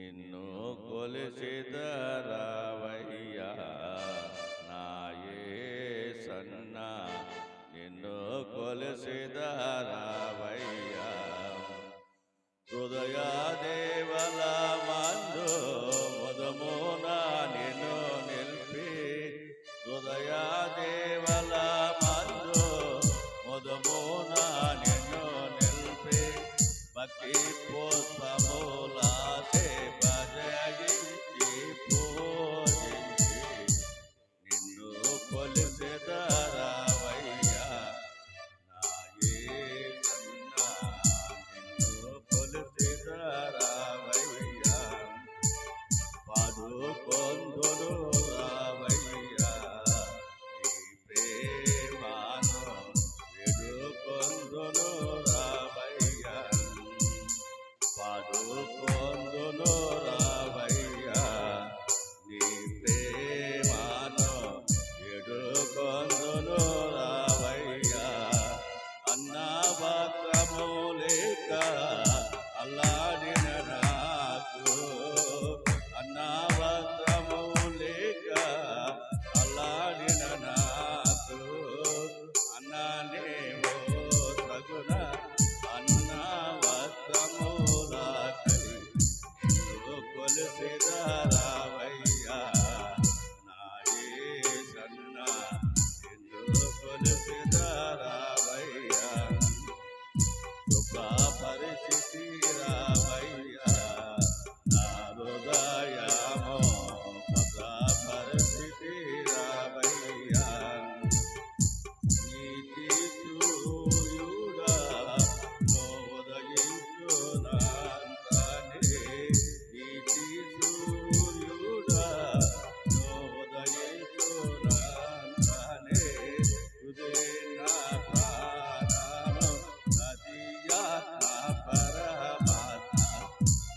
నిన్ను కొలిసిదరావయ్యా నాయే సన్న. నిన్ను కొలిసిదరావయ్యా বাকি পোষা বোলা na na na.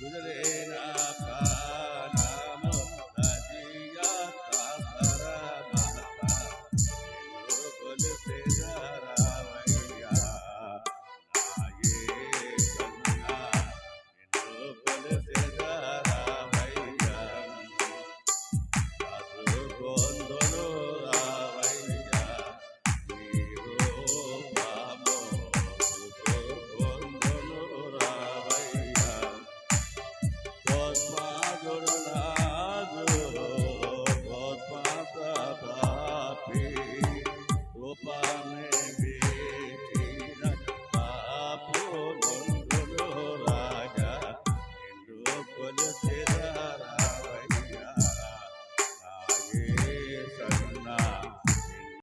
Vidalena